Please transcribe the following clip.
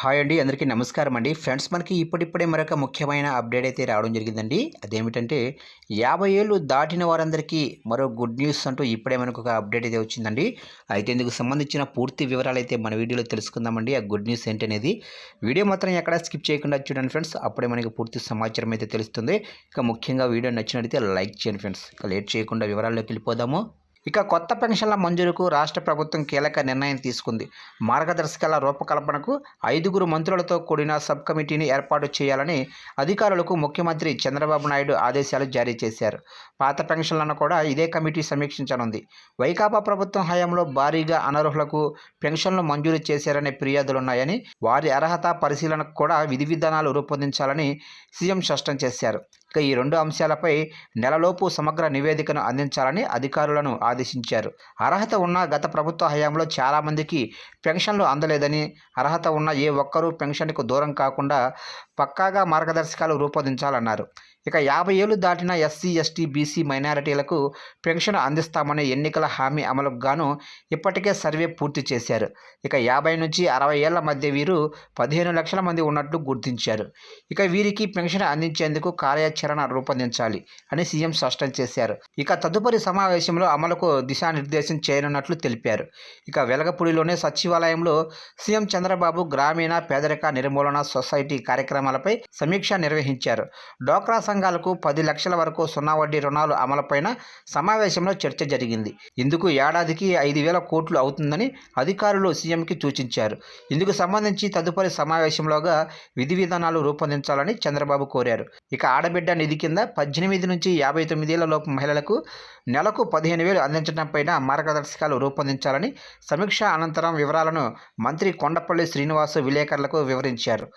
Hi అండి అందరికీ నమస్కారం అండి. ఫ్రెండ్స్ మనకి ఇప్పుడిప్పుడే మరొక ముఖ్యమైన అప్డేట్ అయితే రావడం జరిగిందండి. అదేమిటంటే యాభై ఏళ్ళు దాటిన వారందరికీ మరో గుడ్ న్యూస్ అంటూ ఇప్పుడే మనకు ఒక అప్డేట్ అయితే వచ్చిందండి. అయితే ఇందుకు సంబంధించిన పూర్తి వివరాలు అయితే మన వీడియోలో తెలుసుకుందామండి. ఆ గుడ్ న్యూస్ ఏంటనేది వీడియో మాత్రం ఎక్కడ స్కిప్ చేయకుండా చూడండి ఫ్రెండ్స్. అప్పుడే మనకి పూర్తి సమాచారం అయితే తెలుస్తుంది. ఇక ముఖ్యంగా వీడియో నచ్చినట్లయితే లైక్ చేయండి ఫ్రెండ్స్. ఇక లేట్ చేయకుండా వివరాల్లోకి వెళ్ళిపోదాము. ఇక కొత్త పెన్షన్ల మంజూరుకు రాష్ట్ర ప్రభుత్వం కీలక నిర్ణయం తీసుకుంది. మార్గదర్శకాల రూపకల్పనకు ఐదుగురు మంత్రులతో కూడిన సబ్ కమిటీని ఏర్పాటు చేయాలని అధికారులకు ముఖ్యమంత్రి చంద్రబాబు నాయుడు ఆదేశాలు జారీ చేశారు. పాత పెన్షన్లను కూడా ఇదే కమిటీ సమీక్షించనుంది. వైకాపా ప్రభుత్వం హయాంలో భారీగా అనర్హులకు పెన్షన్లు మంజూరు చేశారనే ఫిర్యాదులున్నాయని వారి అర్హత పరిశీలనకు కూడా విధి విధానాలు రూపొందించాలని సీఎం స్పష్టం చేశారు. ఇక ఈ రెండు అంశాలపై నెలలోపు సమగ్ర నివేదికను అందించాలని అధికారులను ఆదేశించారు. ఆదేశించారు. అర్హత ఉన్న గత ప్రభుత్వ హయాంలో చాలామందికి పెన్షన్లు అందలేదని అర్హత ఉన్న ఏ ఒక్కరూ పెన్షన్కు దూరం కాకుండా పక్కాగా మార్గదర్శకాలు రూపొందించాలన్నారు. ఇక యాభై ఏళ్ళు దాటిన ఎస్సీ ఎస్టీ బీసీ మైనారిటీలకు పెన్షన్ అందిస్తామనే ఎన్నికల హామీ అమలుకు గాను ఇప్పటికే సర్వే పూర్తి చేశారు. ఇక యాభై నుంచి అరవై ఏళ్ళ మధ్య వీరు పదిహేను లక్షల మంది ఉన్నట్లు గుర్తించారు. ఇక వీరికి పెన్షన్ అందించేందుకు కార్యాచరణ రూపొందించాలి అని సీఎం స్పష్టం చేశారు. ఇక తదుపరి సమావేశంలో అమలుకు దిశానిర్దేశం చేయనున్నట్లు తెలిపారు. ఇక వెలగపూడిలోనే సచివాలయంలో సీఎం చంద్రబాబు గ్రామీణ పేదరిక నిర్మూలన సొసైటీ కార్యక్రమాలపై సమీక్ష నిర్వహించారు. డోక్రా సంఘాలకు పది లక్షల వరకు సున్నా వడ్డీ రుణాలు అమలుపైన సమావేశంలో చర్చ జరిగింది. ఇందుకు ఏడాదికి ఐదు వేల కోట్లు అవుతుందని అధికారులు సీఎంకి సూచించారు. ఇందుకు సంబంధించి తదుపరి సమావేశంలోగా విధి విధానాలు రూపొందించాలని చంద్రబాబు కోరారు. ఇక ఆడబిడ్డ నిధి కింద పద్దెనిమిది నుంచి యాభై తొమ్మిదేళ్ళ లోపు మహిళలకు నెలకు పదిహేను వేలు అందించడంపైన మార్గదర్శకాలు రూపొందించాలని సమీక్ష అనంతరం వివరాలను మంత్రి కొండపల్లి శ్రీనివాసు విలేకరులకు వివరించారు.